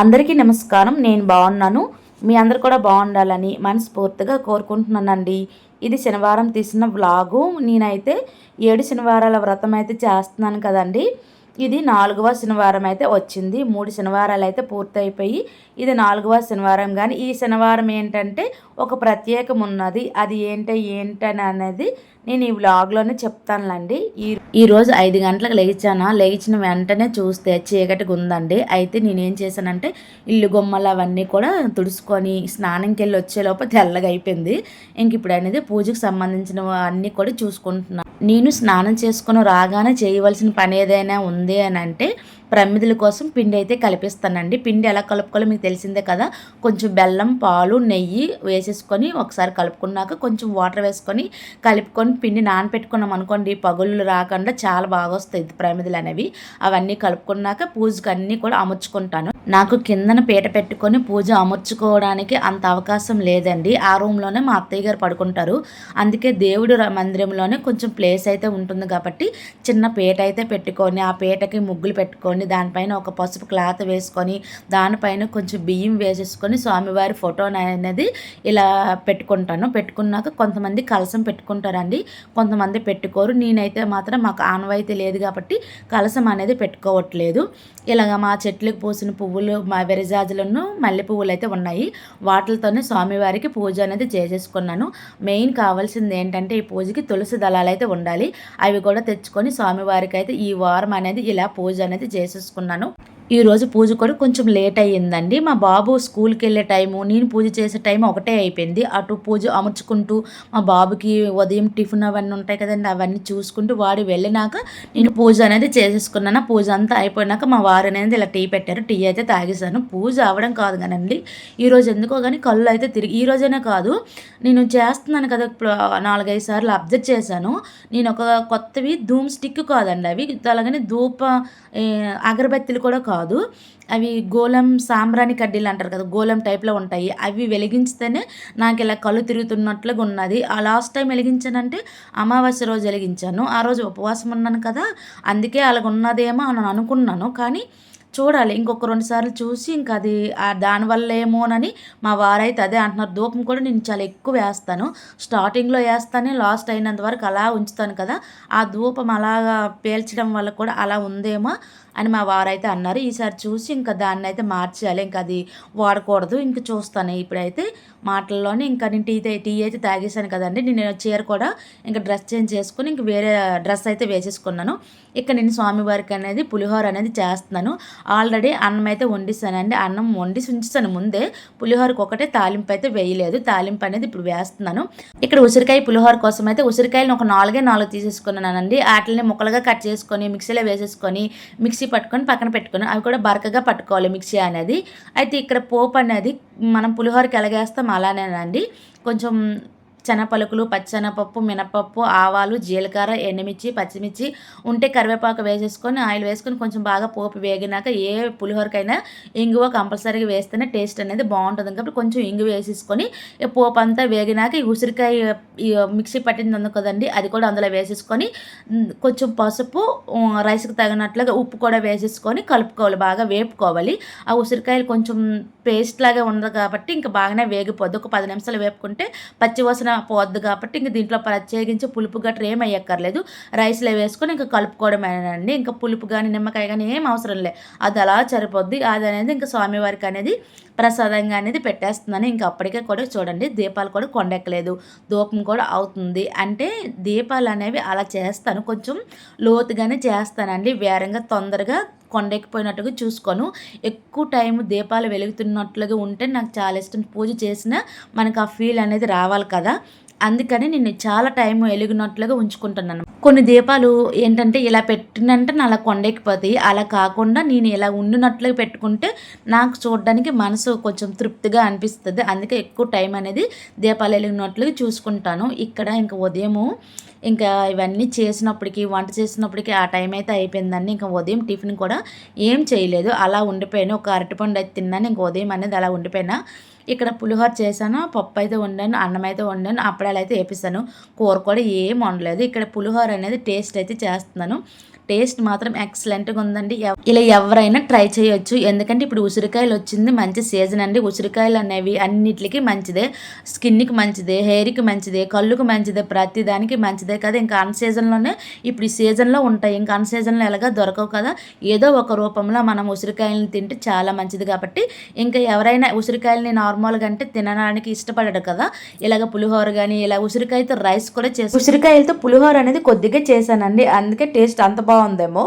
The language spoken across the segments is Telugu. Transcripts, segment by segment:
అందరికీ నమస్కారం. నేను బాగున్నాను. మీ అందరు కూడా బాగుండాలని మనస్ఫూర్తిగా కోరుకుంటున్నానండి. ఇది శనివారం తీసిన వ్లాగు. నేనైతే ఏడు శనివారాల వ్రతం అయితే చేస్తున్నాను కదండి. ఇది నాలుగవ శనివారం అయితే వచ్చింది. మూడు శనివారాలు అయితే పూర్తయిపోయి ఇది నాలుగవ శనివారం. కానీ ఈ శనివారం ఏంటంటే ఒక ప్రత్యేకం ఉన్నది. అది ఏంటి ఏంటని అనేది నేను ఈ వ్లాగ్లోనే చెప్తానులండి. ఈ ఈరోజు ఐదు గంటలకు లేచానా? లేచిన వెంటనే చూస్తే చీకటిగా ఉందండి. అయితే నేనేం చేశానంటే ఇల్లు గుమ్మలు అవన్నీ కూడా తుడుచుకొని స్నానంకి వెళ్ళి వచ్చేలోపు తెల్లగా అయిపోయింది. ఇంక ఇప్పుడు అనేది పూజకు సంబంధించిన అన్నీ కూడా చూసుకుంటున్నాను నేను స్నానం చేసుకుని రాగానే చేయవలసిన పని ఏదైనా ఉంది అని అంటే ప్రమిదల కోసం పిండి అయితే కలిపిస్తానండి. పిండి ఎలా కలుపుకోవాలో మీకు తెలిసిందే కదా. కొంచెం బెల్లం పాలు నెయ్యి వేసేసుకొని ఒకసారి కలుపుకున్నాక కొంచెం వాటర్ వేసుకొని కలుపుకొని పిండి నానపెట్టుకున్నాం అనుకోండి పగుళ్ళు రాకుండా చాలా బాగా వస్తాయి ప్రమిదలు అనేవి. అవన్నీ కలుపుకున్నాక పూజకు అన్నీ కూడా అమర్చుకుంటాను. నాకు కిందన పీట పెట్టుకొని పూజ అమర్చుకోవడానికి అంత అవకాశం లేదండి. ఆ రూమ్లోనే మా అత్తయ్య గారు పడుకుంటారు. అందుకే దేవుడు మందిరంలోనే కొంచెం ప్లేస్ అయితే ఉంటుంది కాబట్టి చిన్న పీట అయితే పెట్టుకొని ఆ పీటకి ముగ్గులు పెట్టుకొని దానిపైన ఒక పసుపు క్లాత్ వేసుకొని దానిపైన కొంచెం బియ్యం వేసేసుకొని స్వామివారి ఫోటో అనేది ఇలా పెట్టుకుంటాను. పెట్టుకున్నాక కొంతమంది కలసం పెట్టుకుంటారండి. కొంతమంది పెట్టుకోరు. నేనైతే మాత్రం మాకు ఆనవాయితీ లేదు కాబట్టి కలసం అనేది పెట్టుకోవట్లేదు. ఇలాగ మా చెట్లకు పూసిన పువ్వులు మా విరజాజులను మల్లె పువ్వులు అయితే ఉన్నాయి. వాటితోనే స్వామివారికి పూజ అనేది చేసేసుకున్నాను. మెయిన్ కావాల్సింది ఏంటంటే ఈ పూజకి తులసి దళాలు అయితే ఉండాలి. అవి కూడా తెచ్చుకొని స్వామివారికి అయితే ఈ వారం అనేది ఇలా పూజ అనేది చేసేసుకున్నాను ఈరోజు పూజ కూడా కొంచెం లేట్ అయ్యిందండి. మా బాబు స్కూల్కి వెళ్ళే టైము నేను పూజ చేసే టైం ఒకటే అయిపోయింది. అటు పూజ అమర్చుకుంటూ మా బాబుకి ఉదయం టిఫిన్ అవన్నీ ఉంటాయి కదండి అవన్నీ చూసుకుంటూ వాడు వెళ్ళినాక నేను పూజ అనేది చేసేసుకున్నాను. పూజ అంతా అయిపోయినాక మా వారు అనేది ఇలా టీ పెట్టారు. టీ అయితే తాగేసాను పూజ అవ్వడం కాదు కానండి. ఈరోజు ఎందుకో కానీ కళ్ళు అయితే తిరిగి ఈ రోజైనా కాదు నేను చేస్తున్నాను కదా ఇప్పుడు నాలుగైదు సార్లు అబ్జర్వ్ చేశాను. నేను ఒక కొత్తవి ధూమ్ స్టిక్ కాదండి అవి. అలాగని ధూప అగరబత్తిలు కూడా కాదు. అవి గోళం సాంబ్రాణి కడ్డీలు అంటారు కదా గోళం టైప్లో ఉంటాయి. అవి వెలిగించితేనే నాకు ఇలా కళ్ళు తిరుగుతున్నట్లుగా ఉన్నది. ఆ లాస్ట్ టైం వెలిగించానంటే అమావాస్య రోజు వెలిగించాను. ఆ రోజు ఉపవాసం ఉన్నాను కదా అందుకే అలాగ ఉన్నదేమో అని అనుకున్నాను. కానీ చూడాలి ఇంకొక రెండు సార్లు చూసి ఇంకా అది దానివల్ల ఏమోనని మా వారైతే అదే అంటున్నారు. ధూపం కూడా నేను చాలా ఎక్కువ వేస్తాను. స్టార్టింగ్లో వేస్తానే లాస్ట్ అయినంత వరకు అలా ఉంచుతాను కదా. ఆ ధూపం అలాగా పేల్చడం వల్ల కూడా అలా ఉందేమో అని మా వారైతే అన్నారు. ఈసారి చూసి ఇంకా దాన్ని అయితే మార్చేయాలి. ఇంకా అది వాడకూడదు. ఇంక చూస్తాను. ఇప్పుడైతే మాటల్లోనే ఇంకా నేను టీ టీ అయితే తాగేసాను కదండి. నేను చీర కూడా ఇంకా డ్రెస్ చేంజ్ చేసుకుని ఇంక వేరే డ్రెస్ అయితే వేసేసుకున్నాను. ఇక్కడ నేను స్వామివారికి అనేది పులిహోర అనేది చేస్తున్నాను. ఆల్రెడీ అన్నం అయితే వండిస్తానండి. అన్నం వండి ఉంచుతాను ముందే. పులిహోరకు ఒకటే తాలింపు అయితే వేయలేదు. తాలింపు అనేది ఇప్పుడు వేస్తున్నాను. ఇక్కడ ఉసిరికాయ పులిహోర కోసం అయితే ఉసిరికాయలను ఒక నాలుగే నాలుగు తీసేసుకున్నానండి. వాటిని ముక్కలుగా కట్ చేసుకొని మిక్సీలో వేసేసుకొని మిక్సీ పట్టుకొని పక్కన పెట్టుకుని అవి కూడా బరకగా పట్టుకోవాలి మిక్సీ అనేది. అయితే ఇక్కడ పోపు అనేది మనం పులిహోరకి ఎలాగేస్తాం అలానేనండి. కొంచెం శనపలుకులు పచ్చెనపప్పు మినపప్పు ఆవాలు జీలకర్ర ఎండుమిర్చి పచ్చిమిర్చి ఉంటే కరివేపాకు వేసేసుకొని ఆయిల్ వేసుకొని కొంచెం బాగా పోపు వేగినాక ఏ పులిహోరకైనా ఇంగువ కంపల్సరీగా వేస్తేనే టేస్ట్ అనేది బాగుంటుంది. కాబట్టి కొంచెం ఇంగు వేసేసుకొని పోపు అంతా వేగినాక ఈ ఉసిరికాయ మిక్సీ పట్టింది ఉంది కదండి అది కూడా అందులో వేసేసుకొని కొంచెం పసుపు రైస్కి తగినట్లుగా ఉప్పు కూడా వేసేసుకొని కలుపుకోవాలి బాగా వేపుకోవాలి. ఆ ఉసిరికాయలు కొంచెం పేస్ట్ లాగా ఉండదు కాబట్టి ఇంకా బాగానే వేగిపోద్ది. ఒక పది నిమిషాలు వేపుకుంటే పచ్చివసన పోద్ది కాబట్టి ఇంక దీంట్లో ప్రత్యేకించి పులుపు గట్రా ఏం అయ్యక్కర్లేదు. రైస్లో వేసుకొని ఇంకా కలుపుకోవడమేనండి. ఇంకా పులుపు కానీ నిమ్మకాయ కానీ ఏం అవసరం లేదు అది అలా సరిపోద్ది. అది అనేది ఇంకా స్వామివారికి అనేది ప్రసాదంగా అనేది పెట్టేస్తున్నాను ఇంకా అప్పటికే కూడా చూడండి. దీపాలు కూడా కొండెక్కలేదు. దూపం కూడా అవుతుంది. అంటే దీపాలు అనేవి అలా చేస్తాను. కొంచెం లోతుగానే చేస్తానండి. వేరంగా తొందరగా కొండెక్కిపోయినట్టుగా చూసుకోను. ఎక్కువ టైం దీపాలు వెలుగుతున్నట్లుగా ఉంటే నాకు చాలా ఇష్టం. పూజ చేసినా మనకు ఆ ఫీల్ అనేది రావాలి కదా. అందుకని నేను చాలా టైం వెలిగినట్లుగా ఉంచుకుంటున్నాను. కొన్ని దీపాలు ఏంటంటే ఇలా పెట్టినంటే అలా కొండెక్కిపోతాయి. అలా కాకుండా నేను ఇలా ఉండినట్లుగా పెట్టుకుంటే నాకు చూడడానికి మనసు కొంచెం తృప్తిగా అనిపిస్తుంది. అందుకే ఎక్కువ టైం అనేది దీపాలు వెలిగినట్లుగా చూసుకుంటాను. ఇక్కడ ఇంకా ఉదయము ఇంకా ఇవన్నీ చేసినప్పటికీ వంట చేసినప్పటికీ ఆ టైం అయితే అయిపోయిందండి. ఇంకా ఉదయం టిఫిన్ కూడా ఏం చేయలేదు. అలా ఉండిపోయాను. ఒక అరటిపండు అయితే తిన్నాను. ఇంకా ఉదయం అనేది అలా ఉండిపోయినా ఇక్కడ పులిహోర చేశాను పప్పు అయితే వండాను అన్నం అయితే వండాను అప్పడాలు అయితే వేపిస్తాను. కూర కూడా ఏం వండలేదు. ఇక్కడ పులిహోర అనేది టేస్ట్ అయితే చేస్తున్నాను. టేస్ట్ మాత్రం ఎక్సలెంట్గా ఉందండి. ఎవ- ఇలా ఎవరైనా ట్రై చేయొచ్చు. ఎందుకంటే ఇప్పుడు ఉసిరికాయలు వచ్చింది మంచి సీజన్ అండి. ఉసిరికాయలు అనేవి అన్నిటికీ మంచిదే. స్కిన్కి మంచిదే హెయిర్కి మంచిదే కళ్ళుకి మంచిదే ప్రతి దానికి మంచిదే కదా. ఇంకా అన్ సీజన్లోనే ఇప్పుడు ఈ సీజన్లో ఉంటాయి. ఇంకా అన్ సీజన్లో ఎలాగా దొరకవు కదా. ఏదో ఒక రూపంలో మనం ఉసిరికాయలను తింటే చాలా మంచిది కాబట్టి ఇంకా ఎవరైనా ఉసిరికాయలని నార్మల్గా అంటే తినడానికి ఇష్టపడడు కదా. ఇలాగ పులిహోర కానీ ఇలా ఉసిరికాయతో రైస్ కూడా చేసి ఉసిరికాయలతో పులిహోర అనేది కొద్దిగా చేశానండి. అందుకే టేస్ట్ అంత బాగుందేమో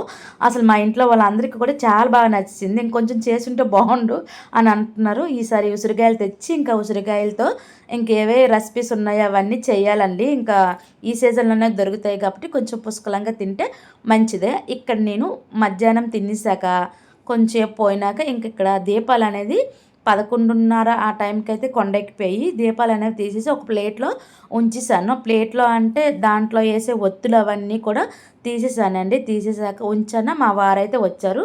అసలు మా ఇంట్లో వాళ్ళందరికీ కూడా చాలా బాగా నచ్చింది. ఇంకొంచెం చేసుంటే బాగుండు అని అంటున్నారు. ఈసారి ఉసిరికాయలు తెచ్చి ఇంకా ఉసిరికాయలతో ఇంకేవే రెసిపీస్ ఉన్నాయో అవన్నీ చేయాలండి. ఇంకా ఈ సీజన్లోనే దొరుకుతాయి కాబట్టి కొంచెం పుష్కలంగా తింటే మంచిదే. ఇక్కడ నేను మధ్యాహ్నం తినేసాక కొంచెం పోయినాక ఇంక ఇక్కడ దీపాలు అనేది పదకొండున్నర ఆ టైంకి అయితే కొండెక్కిపోయి దీపాలు అనేవి తీసేసి ఒక ప్లేట్లో ఉంచేసాను. ప్లేట్లో అంటే దాంట్లో వేసే ఒత్తులు అవన్నీ కూడా తీసేసానండి. తీసేసాక ఉంచాను మా వారైతే వచ్చారు.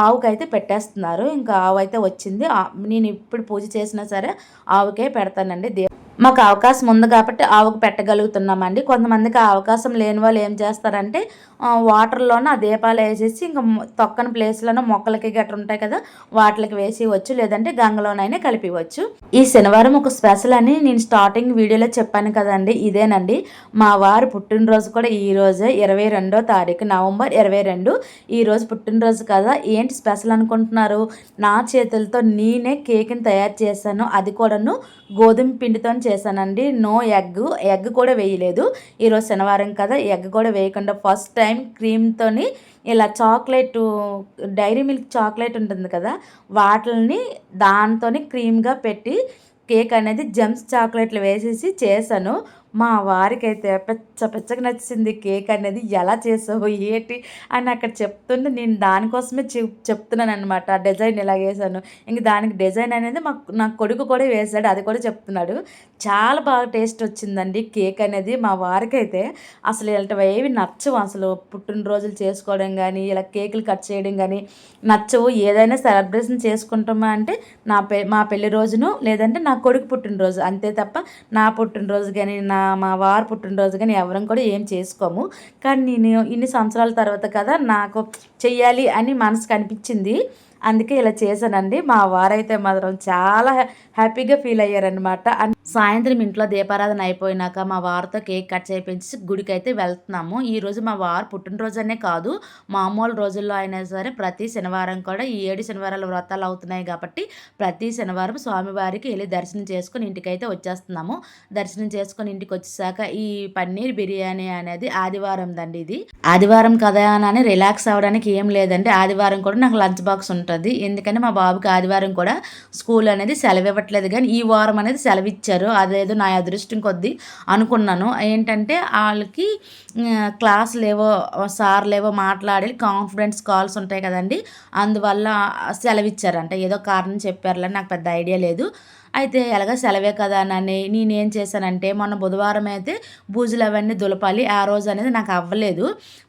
ఆవుకైతే పెట్టేస్తున్నారు. ఇంకా ఆవు అయితే వచ్చింది నేను ఇప్పుడు పూజ చేసినా సరే ఆవుకే పెడతానండి. దీప మాకు అవకాశం ఉంది కాబట్టి ఆవుకు పెట్టగలుగుతున్నామండి. కొంతమందికి ఆ అవకాశం లేని వాళ్ళు ఏం చేస్తారంటే ఆ, వాటర్లోనే ఆ దీపాలు వేసేసి ఇంకా తొక్కని ప్లేస్లోనే మొక్కలకి గట్ర ఉంటాయి కదా వాటికి వేసి లేదంటే గంగలోనైనా కలిపివచ్చు ఈ శనివారం ఒక స్పెషల్ అని నేను స్టార్టింగ్ వీడియోలో చెప్పాను కదండి. ఇదేనండి. మా వారు పుట్టినరోజు కూడా ఈ రోజే ఇరవై రెండో తారీఖు నవంబర్ ఇరవై రెండు. ఈరోజు పుట్టినరోజు కదా. ఏంటి స్పెషల్ అనుకుంటున్నారు? నా చేతులతో నేనే కేక్ని తయారు చేశాను. అది కూడాను గోధుమ పిండితో చేశానండి. No egg. ఎగ్ కూడా వేయలేదు. ఈరోజు శనివారం కదా ఎగ్ కూడా వేయకుండా ఫస్ట్ టైం క్రీమ్తోని ఇలా చాక్లెట్ డైరీ మిల్క్ చాక్లెట్ ఉంటుంది కదా వాటిని దాంతోని క్రీమ్గా పెట్టి కేక్ అనేది జమ్స్ చాక్లెట్లు వేసేసి చేశాను. మా వారికైతే పెచ్చ పెచ్చగా నచ్చింది కేక్ అనేది ఎలా చేసావు ఏంటి అని అక్కడ చెప్తుంటే నేను దానికోసమే చెప్ చెప్తున్నాను అనమాట డిజైన్ ఇలా వేసాను ఇంక దానికి డిజైన్ అనేది మా నా కొడుకు కూడా వేశాడు అది కూడా చెప్తున్నాడు. చాలా బాగా టేస్ట్ వచ్చిందండి కేక్ అనేది. మా వారికి అయితే అసలు ఇలాంటివి ఏవి నచ్చవు. అసలు పుట్టినరోజులు చేసుకోవడం కానీ ఇలా కేకులు కట్ చేయడం కానీ నచ్చవు. ఏదైనా సెలబ్రేషన్ చేసుకుంటామా అంటే నా పె మా పెళ్ళి రోజును లేదంటే నా కొడుకు పుట్టినరోజు. అంతే తప్ప నా పుట్టినరోజు కానీ నా మా వారు పుట్టినరోజు కానీ ఎవరం కూడా ఏం చేసుకోము. కానీ నేను ఇన్ని సంవత్సరాల తర్వాత కదా నాకు చెయ్యాలి అని మనసుకు అనిపించింది. అందుకే ఇలా చేశానండి. మా వారైతే మాత్రం చాలా హ్యాపీగా ఫీల్ అయ్యారనమాట అన్- సాయంత్రం ఇంట్లో దీపారాధన అయిపోయినాక మా వారితో కేక్ కట్ చేయించి గుడికి అయితే వెళ్తున్నాము. ఈ రోజు మా వారు పుట్టినరోజు అనే కాదు మామూలు రోజుల్లో అయినా సరే ప్రతి శనివారం కూడా ఈ ఏడు శనివారాల వ్రతాలు అవుతున్నాయి కాబట్టి ప్రతి శనివారం స్వామివారికి వెళ్ళి దర్శనం చేసుకుని ఇంటికైతే వచ్చేస్తున్నాము. దర్శనం చేసుకుని ఇంటికి వచ్చేసాక ఈ పన్నీర్ బిర్యానీ అనేది ఆదివారం దండి ఇది. ఆదివారం కదా అని రిలాక్స్ అవ్వడానికి ఏం లేదండి. ఆదివారం కూడా నాకు లంచ్ బాక్స్ ఉంటుంది. ఎందుకంటే మా బాబుకి ఆదివారం కూడా స్కూల్ అనేది సెలవు ఇవ్వట్లేదు కానీ ఈ వారం అనేది సెలవు ఇచ్చారు అదేదో నా అదృష్టం కొద్దీ అనుకున్నాను. ఏంటంటే వాళ్ళకి క్లాస్ లేవో సార్ లేవో మాట్లాడి కాన్ఫిడెన్స్ కాల్స్ ఉంటాయి కదండి. అందువల్ల సెలవు ఇచ్చారంట ఏదో కారణం చెప్పారులే నాకు పెద్ద ఐడియా లేదు. అయితే ఎలాగ సెలవే కదా అని నేనేం చేశానంటే మొన్న బుధవారం అయితే బూజులు అవన్నీ దులపాలి ఆ రోజు అనేది నాకు అవ్వలేదు.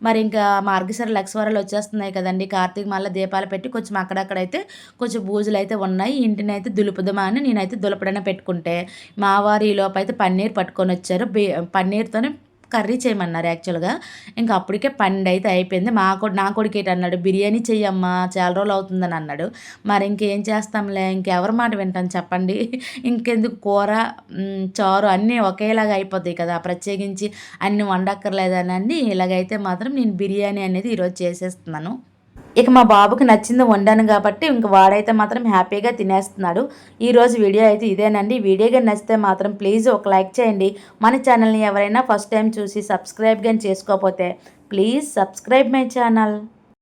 మరి ఇంకా మార్గశిర లక్షవారాలు వచ్చేస్తున్నాయి కదండి కార్తీక మళ్ళీ దీపాలు పెట్టి కొంచెం అక్కడక్కడైతే కొంచెం బూజులు అయితే ఉన్నాయి ఇంటిని అయితే దులుపుదమా అని నేనైతే దులపడనే పెట్టుకుంటే. మా వారు అయితే పన్నీర్ పట్టుకొని వచ్చారు బి పన్నీర్తోనే కర్రీ చేయమన్నారు యాక్చువల్గా. ఇంకా అప్పటికే పన్నెండు అయితే అయిపోయింది. మా కొడు నా కొడుకు ఏంటి అన్నాడు బిర్యానీ చెయ్యమ్మా చాలా రోజులు అవుతుందని అన్నాడు. మరి ఇంకేం చేస్తాంలే ఇంకెవరి మాట వింటాను చెప్పండి. ఇంకెందుకు కూర చారు అన్నీ ఒకేలాగా అయిపోతాయి కదా ప్రత్యేకించి అన్ని వండక్కర్లేదని ఇలాగైతే మాత్రం నేను బిర్యానీ అనేది ఈరోజు చేసేస్తున్నాను. ఇక మా బాబుకి నచ్చింది వండాను కాబట్టి ఇంక వాడైతే మాత్రం హ్యాపీగా తినేస్తున్నాడు. ఈరోజు వీడియో అయితే ఇదేనండి. వీడియోగా వీడియో కానీ నచ్చితే మాత్రం ప్లీజ్ ఒక లైక్ చేయండి. మన ఛానల్ని ఎవరైనా ఫస్ట్ టైం చూసి సబ్స్క్రైబ్ కానీ చేసుకోకపోతే ప్లీజ్ సబ్స్క్రైబ్ మై ఛానల్.